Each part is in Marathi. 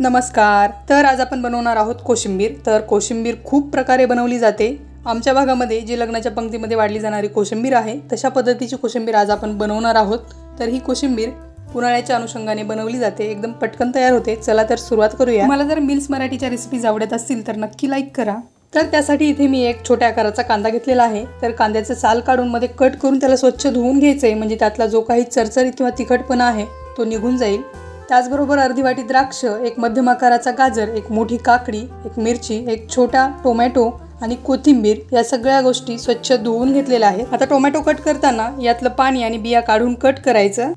नमस्कार. तर आज आपण बनवणार आहोत कोशिंबीर. तर कोशिंबीर खूप प्रकारे बनवली जाते. आमच्या भागामध्ये जी लग्नाच्या पंक्तीमध्ये वाढली जाणारी कोशिंबीर आहे तशा पद्धतीची कोशिंबीर आज आपण बनवणार आहोत. तर ही कोशिंबीर उन्हाळ्याच्या अनुषंगाने बनवली जाते. एकदम पटकन तयार होते. चला तर सुरुवात करूया. मला जर मिल्स मराठीच्या रेसिपीज आवडत असतील तर नक्की लाईक करा. तर त्यासाठी इथे मी एक छोट्या आकाराचा कांदा घेतलेला आहे. तर कांद्याचं साल काढून मध्ये कट करून त्याला स्वच्छ धुवून घ्यायचं आहे म्हणजे त्यातला जो काही चरचरीत किंवा तिखटपणा आहे तो निघून जाईल. त्याचबरोबर अर्धी वाटी द्राक्ष एक मध्यम आकाराचा गाजर एक मोठी काकडी एक मिरची एक छोटा टोमॅटो आणि कोथिंबीर या सगळ्या गोष्टी स्वच्छ धुवून घेतलेल्या आहेत. आता टोमॅटो कट करताना यातलं पाणी आणि बिया काढून कट करायचं.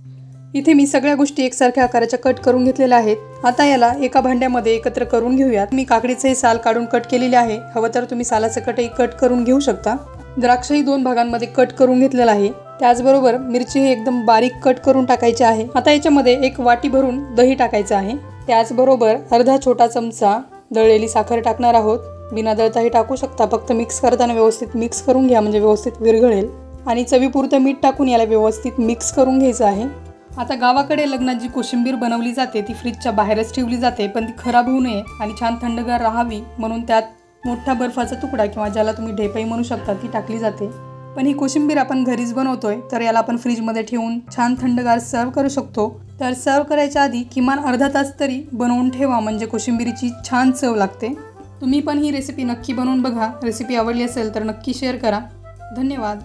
इथे मी सगळ्या गोष्टी एकसारख्या आकाराच्या कट करून घेतलेल्या आहेत. आता याला एका भांड्यामध्ये एकत्र करून घेऊयात. मी काकडीचंही साल काढून कट केलेले आहे. हवं तर तुम्ही सालाचं कटही कट करून घेऊ शकता. द्राक्षही दोन भागांमध्ये कट करून घेतलेलं आहे. त्याचबरोबर मिरची ही एकदम बारीक कट करून टाकायची आहे. आता याच्यामध्ये एक वाटी भरून दही टाकायचं आहे. त्याचबरोबर अर्धा छोटा चमचा दळलेली साखर टाकणार आहोत. बिना दळताही टाकू शकता फक्त मिक्स करताना व्यवस्थित मिक्स करून घ्या म्हणजे व्यवस्थित विरघळेल. आणि चवीपुरतं मीठ टाकून याला व्यवस्थित मिक्स करून घ्यायचं आहे. आता गावाकडे लग्नात जी कोशिंबीर बनवली जाते ती फ्रीजच्या बाहेरच ठेवली जाते पण ती खराब होऊ नये आणि छान थंडगार राहावी म्हणून त्यात मोठा बर्फाचा तुकडा किंवा ज्याला तुम्ही ढेपाई म्हणू शकता ती टाकली जाते. पण ही कोशिंबीर आपण घरीच बनवतोय तर याला आपण फ्रीजमध्ये ठेवून छान थंडगार सर्व करू शकतो. तर सर्व करायच्या आधी किमान अर्धा तास तरी बनवून ठेवा म्हणजे कोशिंबीरीची छान चव लागते. तुम्ही पण ही रेसिपी नक्की बनवून बघा. रेसिपी आवडली असेल तर नक्की शेअर करा. धन्यवाद.